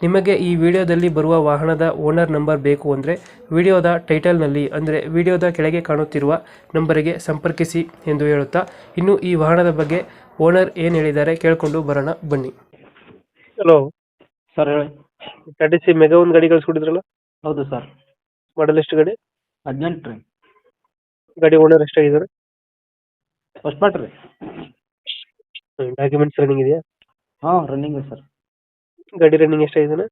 ನಿಮಗೆ ಈ ವಿಡಿಯೋದಲ್ಲಿ ಬರುವ ವಾಹನದ ಓನರ್ ನಂಬರ್ ಬೇಕು ಅಂದರೆ ವಿಡಿಯೋದ ಟೈಟಲ್ನಲ್ಲಿ ಅಂದರೆ ವಿಡಿಯೋದ ಕೆಳಗೆ ಕಾಣುತ್ತಿರುವ ನಂಬರಿಗೆ ಸಂಪರ್ಕಿಸಿ ಎಂದು ಹೇಳುತ್ತಾ ಇನ್ನು ಈ ವಾಹನದ ಬಗ್ಗೆ ಓನರ್ ಏನು ಹೇಳಿದ್ದಾರೆ ಕೇಳಿಕೊಂಡು ಬರೋಣ ಬನ್ನಿ. ಹಲೋ ಸರ್ ಹೇಳಿ. ಟಾಟಾ ಸಿ ಮೆಗಾ ಒಂದು ಗಾಡಿ ಕಳಿಸ್ಕೊಟ್ಟಿದ್ರಲ್ಲ? ಹೌದು ಸರ್. ಮಾಡಲ್ ಎಷ್ಟು ಗಾಡಿ? ಹದಿನೆಂಟು ರೀ. ಗಾಡಿ ಓನರ್ ಎಷ್ಟಾಗಿದ್ದಾರೆ? ಫಸ್ಟ್ ಪಾರ್ಟ್ ರೀ. ಡಾಕ್ಯುಮೆಂಟ್ಸ್ ರನ್ನಿಂಗ್ ಇದೆಯಾ? ಹಾಂ ರನ್ನಿಂಗ್ ಸರ್. ಗಾಡಿ ರನ್ನಿಂಗ್ ಎಷ್ಟಾಗಿದೆ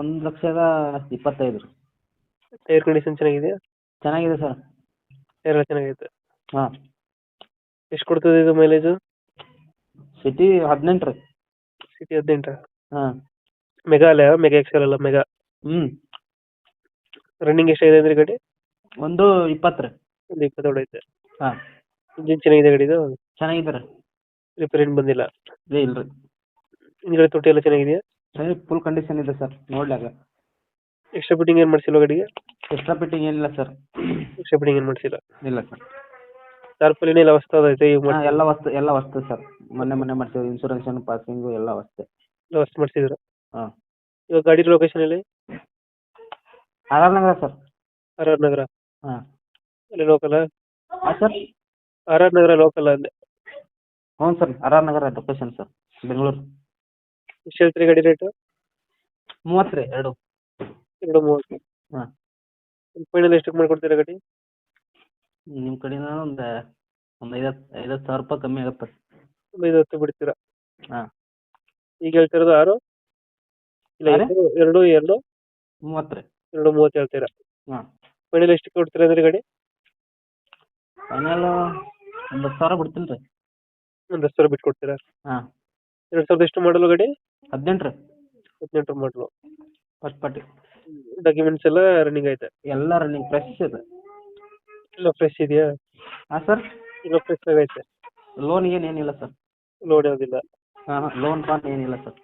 ಒಂದು ಲಕ್ಷದ ಇಪ್ಪತ್ತೈದು. ರೀ ಟೈರ್ ಕಂಡೀಷನ್ ಚೆನ್ನಾಗಿದೆಯಾ? ಚೆನ್ನಾಗಿದೆ ಸರ್. ಟೈರ್ ಎಲ್ಲ ಚೆನ್ನಾಗೈತೆ. ಹಾಂ. ಎಷ್ಟು ಕೊಡ್ತದೆ ಇದು ಮೈಲೇಜು ಸಿಟಿ ಹದಿನೆಂಟು ರೀ ಸಿಟಿ ಹದಿನೆಂಟು ಹಾಂ. ಮೆಗಾ ಅಲ್ಲ ಮೆಗಾ ಎಕ್ಸೆಲ್ ಅಲ್ಲ ಮೆಗಾ ಹ್ಮ್. ರನ್ನಿಂಗ್ ಎಷ್ಟಾಗಿದೆ ಅಂದ್ರೆ ಗಾಡಿ? ಒಂದು ಇಪ್ಪತ್ತು ರೀ ಒಂದು ಇಪ್ಪತ್ತೇಳು ಐತೆ ಹಾಂ. ಇಂಜಿನ್ ಚೆನ್ನಾಗಿದೆ ಗಾಡಿದು ಚೆನ್ನಾಗಿದೆ ರೀ ರಿಪೇರ್ ಬಂದಿಲ್ಲ? ರೀ ಇಲ್ಲ ರೀ ಹಿಂದ್ಗಡೆ ತೊಟ್ಟಿ ಎಲ್ಲ ಚೆನ್ನಾಗಿದೆಯಾ? ಸರಿ ಫುಲ್ ಕಂಡೀಷನ್ ಇದೆ ಸರ್ ನೋಡ್ಲಾಗ ಎಕ್ಸ್ಟ್ರಾ ಫಿಟ್ಟಿಂಗ್ ಏನು ಮಾಡಿಸಿಲ್ಲ ಗಾಡಿಗೆ? ಎಕ್ಸ್ಟ್ರಾ ಫಿಟ್ಟಿಂಗ್ ಏನಿಲ್ಲ ಸರ್ ಎಕ್ಸ್ಟ್ರಾ ಫಿಟ್ಟಿಂಗ್ ಏನು ಮಾಡಿಸಿಲ್ಲ? ಇಲ್ಲ ಸರ್ ಟಾರ್ಪಲಿನ ಎಲ್ಲ ಹೊಸ್ತು ಐತೆ ಈಗ ಮಾಡಿ ಎಲ್ಲ ವಸ್ತು ಎಲ್ಲ ವಸ್ತು ಸರ್ ಮೊನ್ನೆ ಮೊನ್ನೆ ಮಾಡ್ತೀವಿ ಇನ್ಸೂರೆನ್ಸ್ ಪಾಸಿಂಗು ಎಲ್ಲ ವಸ್ತು ಹೊಸ್ತು ಮಾಡಿಸಿದ್ರು ಹಾಂ. ಇವಾಗ ಗಾಡಿ ಲೊಕೇಶನ್ ಎಲ್ಲಿ? R R Nagar sir R R Nagar ಹಾಂ. ಅಲ್ಲಿ ಲೋಕಲ್ ಹಾಂ sir R R Nagar local ಅಂದೆ. ಹ್ಞೂ sir R R Nagar location sir Bengaluru. ಎಷ್ಟು ಹೇಳ್ತೀರಿ ಗಾಡಿ ರೇಟು ಮೂವತ್ತು ರೀ ಎರಡು. ಎರಡು ಮೂವತ್ತು ಹಾಂ. ಫೈನಲ್ ಎಷ್ಟಕ್ಕೆ ಮಾಡ್ಕೊಡ್ತೀರಾ ಗಾಡಿ? ನಿಮ್ಮ ಕಡೆಯಿಂದ ಒಂದು ಒಂದು ಐವತ್ತು ಐವತ್ತು ಸಾವಿರ ರೂಪಾಯಿ ಕಮ್ಮಿ ಆಗುತ್ತೆ. ಒಂದು ಐದು ಹತ್ತು ಬಿಡ್ತೀರಾ? ಹಾಂ. ಈಗ ಹೇಳ್ತಿರೋದು ಆರು? ಇಲ್ಲ ಆರು? ಎರಡು ಎರಡು ಎರಡು? ಮೂವತ್ತು ರೀ ಎರಡು ಮೂವತ್ತು ಹೇಳ್ತೀರಾ? ಹಾಂ. ಫೈನಲ್ ಎಷ್ಟಕ್ಕೆ ಕೊಡ್ತೀರಾ ಅಂದ್ರೆ ಗಾಡಿ? ಫೈನಲ್ ಒಂಬತ್ತು ಸಾವಿರ ಬಿಡ್ತೀನಿ ರೀ. ಒಂದು ಹತ್ತು ಸಾವಿರ ಬಿಟ್ಟು ಕೊಡ್ತೀರಾ ಹಾಂ. ಎರಡು ಸಾವಿರದ ಎಷ್ಟು ಮಾಡಲು ಗಾಡಿ? ಹದಿನೆಂಟು ರೀ ಹದಿನೆಂಟು ಮಾಡಲು ಫಸ್ಟ್ ಪಾರ್ಟಿ ಡಾಕ್ಯುಮೆಂಟ್ಸ್ ಎಲ್ಲ ರನ್ನಿಂಗ್ ಐತೆ. ಎಲ್ಲ ರನ್ನಿಂಗ್ ಫ್ರೆಶ್ ಇದೆ. ಎಲ್ಲ ಫ್ರೆಶ್ ಇದೆಯಾ? ಹಾಂ ಸರ್ ಎಲ್ಲ ಫ್ರೆಶ್ ಆಗೈತೆ ಲೋನ್ ಏನೇನಿಲ್ಲ ಏನಿಲ್ಲ ಸರ್ ಲೋಡ್ ಯಾವುದಿಲ್ಲ. ಹಾಂ ಹಾಂ ಲೋನ್ ಪಾನ್ ಏನಿಲ್ಲ ಸರ್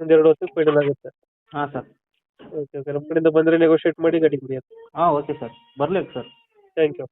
ಒಂದೆರಡು ವರ್ಷಕ್ಕೆ ಫೈನಲ್ ಆಗುತ್ತೆ. ಹಾಂ ಸರ್ ಓಕೆ ಓಕೆ ನಮ್ಮ ಕಡೆಯಿಂದ ಬಂದರೆ ನೆಗೋಷಿಯೇಟ್ ಮಾಡಿ ಗಾಡಿ ಕೊಡಿ ಹಾಂ ಓಕೆ ಸರ್ ಬರಲಿ ಸರ್ ಥ್ಯಾಂಕ್ ಯು